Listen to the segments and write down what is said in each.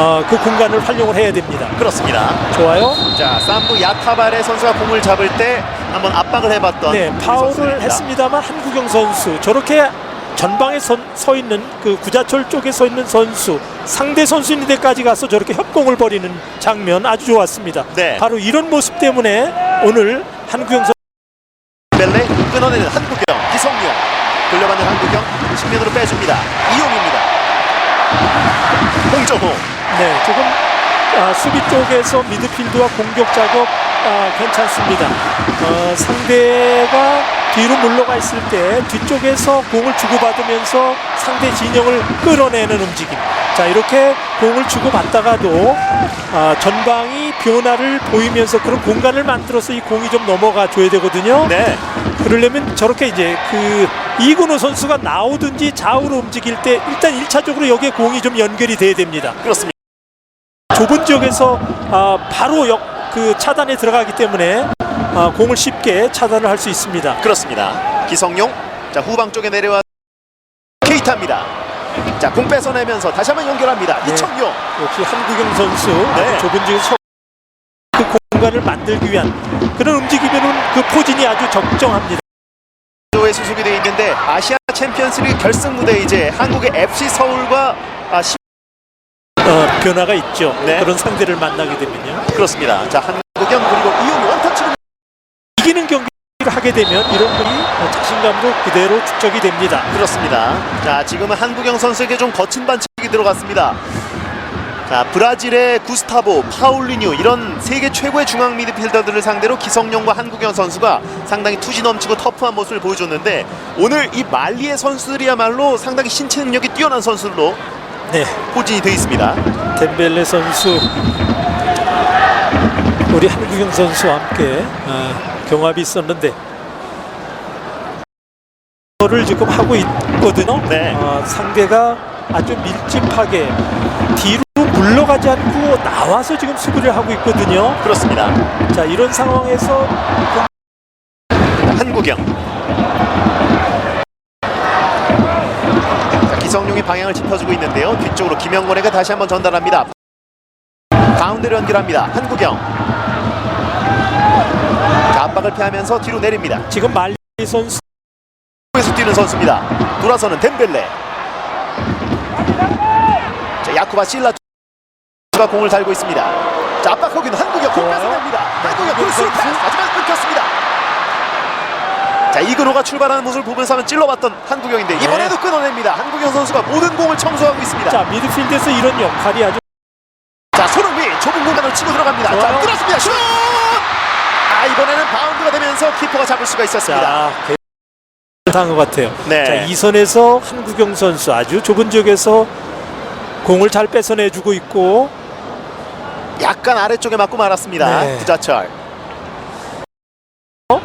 어, 그 공간을 활용을 해야 됩니다. 그렇습니다. 좋아요. 자, 삼부 야타바레 선수가 공을 잡을 때 한번 압박을 해봤던 네, 파울을. 했습니다만 한국영 선수 저렇게 전방에 선, 서 있는 그 구자철 쪽에 서 있는 선수 상대 선수 있는 데까지 가서 저렇게 협공을 벌이는 장면 아주 좋았습니다. 네. 바로 이런 모습 때문에 오늘 한국영 선수 벨레 끊어내는 한국영 기성용 돌려받는 한국영 측면으로 빼줍니다. 이용입니다. 홍정호 네, 조금 아, 수비 쪽에서 미드필드와 공격 작업 아, 괜찮습니다. 어, 상대가 뒤로 물러가 있을 때 뒤쪽에서 공을 주고받으면서 상대 진영을 끌어내는 움직임. 자, 이렇게 공을 주고받다가도 아, 전방이 변화를 보이면서 그런 공간을 만들어서 이 공이 좀 넘어가 줘야 되거든요. 네 그러려면 저렇게 이제 그 이근호 선수가 나오든지 좌우로 움직일 때 일단 1차적으로 여기에 공이 좀 연결이 돼야 됩니다. 그렇습니다. 좁은 지역에서 아, 바로 역, 그 차단에 들어가기 때문에 아, 공을 쉽게 차단을 할 수 있습니다. 그렇습니다. 기성용 자 후방 쪽에 내려와 케이타입니다. 자 공 뺏어내면서 다시 한번 연결합니다. 네. 이청용 역시 한국영 선수 네. 좁은 지역에서 그 공간을 만들기 위한 그런 움직임에는 그 포진이 아주 적정합니다. 조에 수속이 되어 있는데 아시아 챔피언스리그 결승 무대 이제 한국의 FC 서울과 아, 시... 어, 변화가 있죠. 네. 그런 상대를 만나게 되면요. 그렇습니다. 자 한국영 그리고 이용이 원터치로 이기는 경기를 하게 되면 이런 분이 어, 자신감도 그대로 축적이 됩니다. 그렇습니다. 자 지금은 한국영 선수에게 좀 거친 반칙이 들어갔습니다. 자 브라질의 구스타보, 파울리뉴 이런 세계 최고의 중앙 미드필더들을 상대로 기성용과 한국영 선수가 상당히 투지 넘치고 터프한 모습을 보여줬는데 오늘 이 말리의 선수들이야말로 상당히 신체 능력이 뛰어난 선수로 네. 포진이 되어 있습니다. 덴벨레 선수 우리 한국영 선수와 함께 어, 경합이 있었는데 를 지금 하고 있거든요. 네. 어, 상대가 아주 밀집하게 뒤로 물러가지 않고 나와서 지금 수비를 하고 있거든요. 그렇습니다. 자 이런 상황에서 한국영. 자, 기성용이 방향을 짚어주고 있는데요. 뒤쪽으로 김영권에게 다시 한번 전달합니다. 가운데로 연결합니다. 한국영. 자, 압박을 피하면서 뒤로 내립니다. 지금 말리 선수 에서 뛰는 선수입니다. 돌아서는 덴벨레. 자, 야쿠바 실라 가 공을 달고 있습니다. 자, 압박하고 있는 한국영 공 좋아요. 뺏어냅니다. 한국영. 패스 하지만 끊겼습니다. 자, 이근호가 출발하는 모습을 보면서 한번 찔러봤던 한국영인데 이번에도 끊어냅니다. 한국영 선수가 모든 공을 청소하고 있습니다. 자, 자 미드필드에서 이런 역할이 아주 손흥민 좁은 공간으로 치고 들어갑니다. 자, 좋아요. 뚫었습니다. 슛! 아, 이번에는 바운드가 되면서 키퍼가 잡을 수가 있었습니다. 자 당한 것 같아요. 네. 자, 이 선에서 한국영 선수 아주 좁은 지역에서 공을 잘 뺏어내주고 있고 약간 아래쪽에 맞고 말았습니다. 네. 구자철.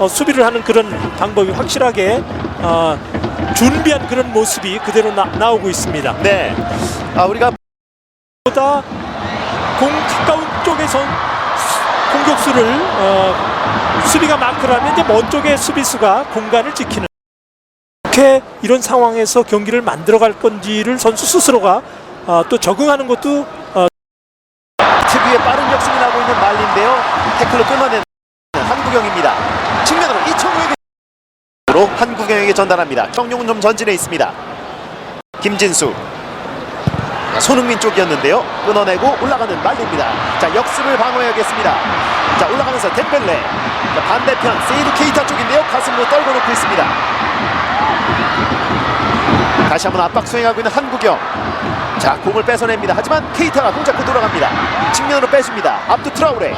어, 어, 수비를 하는 그런 방법이 확실하게 어, 준비한 그런 모습이 그대로 나, 나오고 있습니다. 네. 아, 우리가 보다 공 가까운 쪽에선 공격수를 어, 수비가 하면 이제 먼 쪽의 수비수가 공간을 지키는 이렇게 이런 상황에서 경기를 만들어갈 건지를 선수 스스로가 어, 또 적응하는 것도 어, 특유의 빠른 역습이 나고 있는 말리인데요. 태클로 끊어낸 한국영입니다. 측면으로 이청우에게 로 한국영에게 전달합니다. 청룡은 좀 전진해 있습니다. 김진수 손흥민 쪽이었는데요. 끊어내고 올라가는 말리입니다. 자 역습을 방어해야겠습니다. 자 올라가면서 덴벨레 자, 반대편 세이드 케이타 쪽인데요. 가슴으로 떨궈 놓고 있습니다. 다시 한번 압박 수행하고 있는 한국영 자 공을 뺏어냅니다 하지만 케이타가 공 잡고 돌아갑니다 측면으로 빼줍니다 압두 트라우레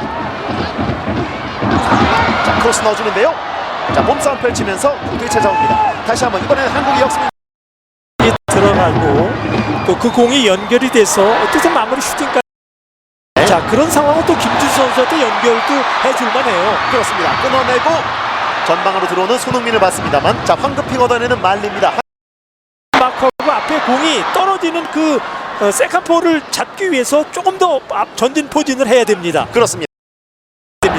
자 크로스 넣어주는데요 자 몸싸움 펼치면서 공을 찾아옵니다. 다시 한번 이번에는 한국의 역습 들어가고 또 그 공이 연결이 돼서 어떻게 마무리 슈팅까지. 자 그런 상황은 또 김준수 선수한테 연결도 해줄만 해요. 그렇습니다. 끊어내고 전방으로 들어오는 손흥민을 봤습니다만 자 황급히 걷어내는 말리입니다. 마커고 앞에 공이 떨어지는 그 어, 세카포를 잡기 위해서 조금 더 앞 전진 포진을 해야 됩니다. 그렇습니다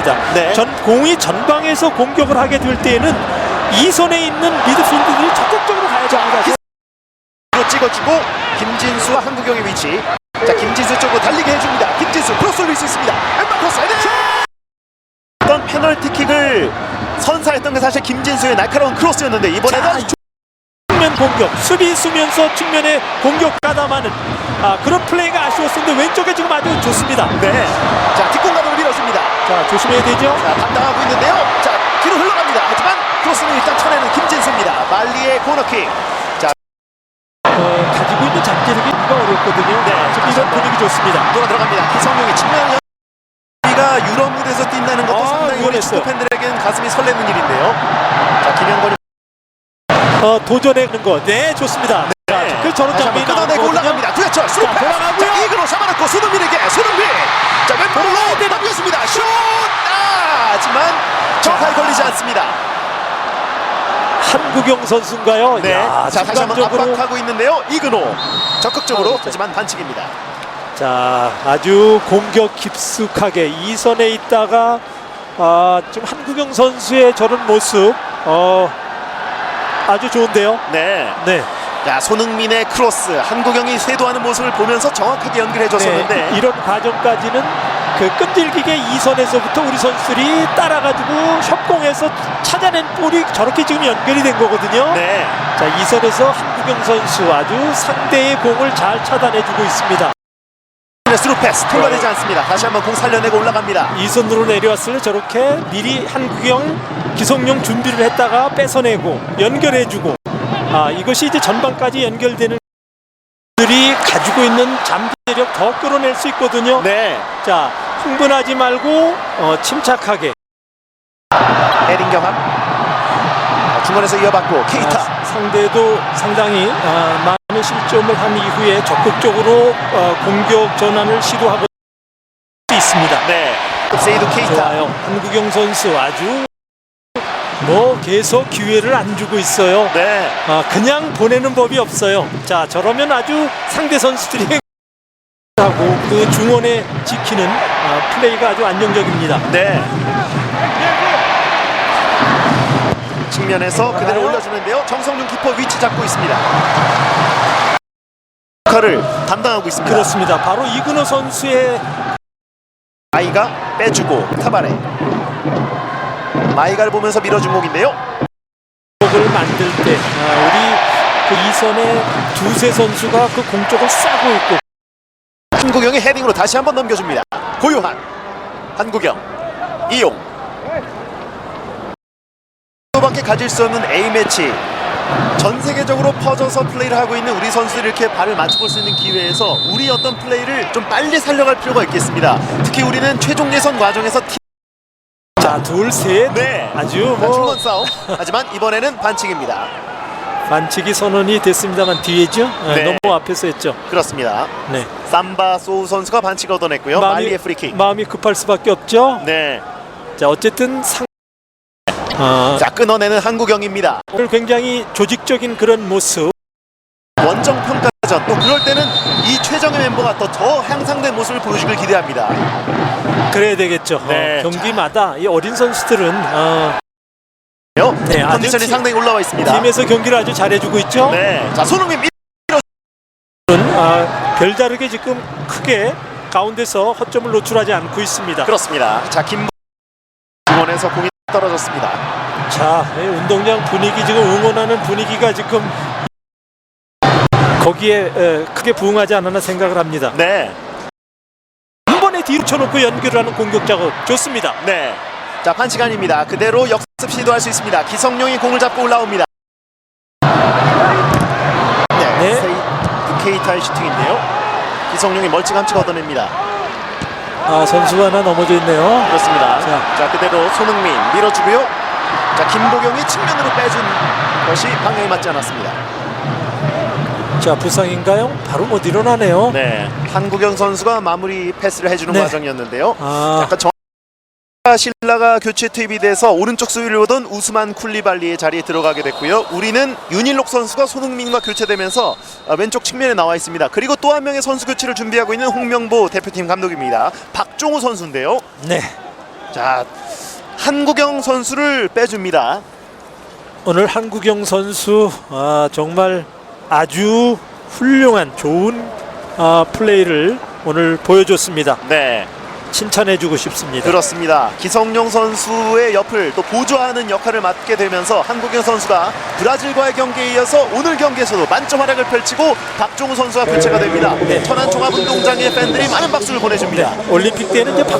됩니다. 네. 전 공이 전방에서 공격을 하게 될 때에는 이 선에 있는 미드필더들이 적극적으로 가야 됩니다. 로 찍어주고 김진수와 한국영의 위치 자 김진수 쪽으로 달리게 해줍니다. 김진수 크로스 올릴 수 있습니다. 크로스 헤딩! 어떤 페널티킥을 선사했던 게 사실 김진수의 날카로운 크로스였는데 이번에는 측면 공격 수비 쓰면서 측면에 공격 가담하는 아, 그런 플레이가 아쉬웠었는데 왼쪽에 지금 아주 좋습니다. 네. 자 뒷공간 밀어줍니다. 자 조심해야 되죠. 자 담당하고 있는데요. 자 뒤로 흘러갑니다. 하지만 크로스는 일단 쳐내는 김진수입니다. 말리의 코너킥. 어, 가지고 있는 잠재력이 뭔가 어렵거든요. 네, 아, 이런. 분위기 좋습니다. 돌아 들어갑니다. 기성용이 측면 우리가 유럽 무대에서 뛴다는 것도 아, 상당히 우리. 축구 팬들에게는 가슴이 설레는 일인데요. 자 김영건이 어, 도전해는 거. 네, 좋습니다. 자, 그 저런 장면이 끊어내고. 올라갑니다. 두야철 자. 자 이근호 잡아놓고 손흥민에게 손흥민. 자 왼발로 넘겼습니다. 슛. 아, 하지만 정확하게 걸리지 않습니다. 한국영 선수인가요? 네. 야, 자 다시 한번 순간적으로 압박하고 있는데요. 이근호 적극적으로 아, 진짜. 하지만 반칙입니다. 자 아주 공격 깊숙하게 이 선에 있다가 아, 좀 한국영 선수의 저런 모습 어, 아주 좋은데요. 네. 네. 자 손흥민의 크로스 한국영이 쇄도하는 모습을 보면서 정확하게 연결해 줬었는데 네, 이런 과정까지는 그 끈질기게 이 선에서부터 우리 선수들이 따라가지고 협공해서 찾아낸 볼이 저렇게 지금 연결이 된 거거든요. 네. 자, 이 선에서 한국영 선수 아주 상대의 공을 잘 차단해주고 있습니다. 스루 패스 통과되지 않습니다. 다시 한번 공 살려내고 올라갑니다. 이 선으로 내려왔을 때 저렇게 미리 한국영, 기성용 준비를 했다가 뺏어내고 연결해주고 아 이것이 이제 전반까지 연결되는 들이 가지고 있는 잠재력 더 끌어낼 수 있거든요. 네. 자 흥분하지 말고 어, 침착하게 헤딩 경합. 자, 중원에서 이어받고 케이타. 아, 상대도 상당히 아, 많은 실점을 한 이후에 적극적으로 어, 공격 전환을 시도하고 있습니다. 네. 세이도 케이타. 좋아요. 한국영 선수 아주 뭐 계속 기회를 안 주고 있어요. 네. 아, 그냥 보내는 법이 없어요. 자, 저러면 아주 상대 선수들이 하고 그 중원에 지키는 아, 플레이가 아주 안정적입니다. 네. 측면에서 그대로 올려주는데요. 정성윤 키퍼 위치 잡고 있습니다. 역할을 담당하고 있습니다. 그렇습니다. 바로 이근호 선수의 마이가 빼주고 타바레. 마이가를 보면서 밀어준 공인데요. 공을 만들 때 아, 우리 그 이선의 두세 선수가 그 공쪽을 싸고 있고 한국영의 헤딩으로 다시 한번 넘겨줍니다. 고요한 한국영 이용 밖에 가질 수 없는 A 매치 전 세계적으로 퍼져서 플레이를 하고 있는 우리 선수들이 이렇게 발을 맞춰볼 수 있는 기회에서 우리 어떤 플레이를 좀 빨리 살려갈 필요가 있겠습니다. 특히 우리는 최종 예선 과정에서 팀 자, 둘, 셋 네. 아주 자, 뭐 중원 싸움 하지만 이번에는 반칙입니다. 반칙이 선언이 됐습니다만 뒤에죠. 네, 네. 너무 앞에서 했죠. 그렇습니다. 네. 삼바 소우 선수가 반칙 얻어냈고요. 마리의 프리킥. 마음이 급할 수밖에 없죠. 네. 자 어쨌든 상 아, 자 끊어내는 한국영입니다. 오늘 굉장히 조직적인 그런 모습. 원정 평가전 또 그럴 때는 이 최정의 멤버가 더, 더 향상된 모습을 보여주길 기대합니다. 그래야 되겠죠. 네, 어, 경기마다 이 어린 선수들은 어, 네, 아주 컨디션이 팀- 상당히 올라와 있습니다. 팀에서 경기를 아주 잘해주고 있죠. 네, 자 손흥민 미... 아, 별다르게 지금 크게 가운데서 허점을 노출하지 않고 있습니다. 그렇습니다. 자 김. 중원에서 공이 떨어졌습니다. 자, 이 운동장 분위기 지금 응원하는 분위기가 지금 거기에 에, 크게 부응하지 않았나 생각을 합니다. 네, 한 번에 뒤로 쳐놓고 연결을 하는 공격 작업 좋습니다. 네. 자 반시간입니다. 그대로 역습 시도할 수 있습니다. 기성용이 공을 잡고 올라옵니다. 네, 네. 케이타의 슈팅인데요. 기성용이 멀찌감치 얻어냅니다. 아, 선수가 하나 넘어져 있네요. 그렇습니다. 자. 자, 그대로 손흥민 밀어주고요. 자 김보경이 측면으로 빼준 것이 방향이 맞지 않았습니다. 자, 부상인가요? 바로 못 일어나네요. 네, 한국영 선수가 마무리 패스를 해주는 네. 과정이었는데요. 아, 약간 정... 신라가 교체 투입이 돼서 오른쪽 수비를 보던 우스만 쿨리발리의 자리에 들어가게 됐고요. 우리는 윤일록 선수가 손흥민과 교체되면서 아, 왼쪽 측면에 나와 있습니다. 그리고 또 한 명의 선수 교체를 준비하고 있는 홍명보 대표팀 감독입니다. 박종우 선수인데요. 네. 자, 한국영 선수를 빼줍니다. 오늘 한국영 선수 아, 정말 아주 훌륭한 좋은 아, 플레이를 오늘 보여줬습니다. 네. 칭찬해주고 싶습니다. 그렇습니다. 기성용 선수의 옆을 또 보조하는 역할을 맡게 되면서 한국영 선수가 브라질과의 경기에 이어서 오늘 경기에서도 만점 활약을 펼치고 박종우 선수가 교체가 됩니다. 네. 천안 종합운동장의 팬들이 많은 박수를 보내줍니다. 올림픽 때는 이제 박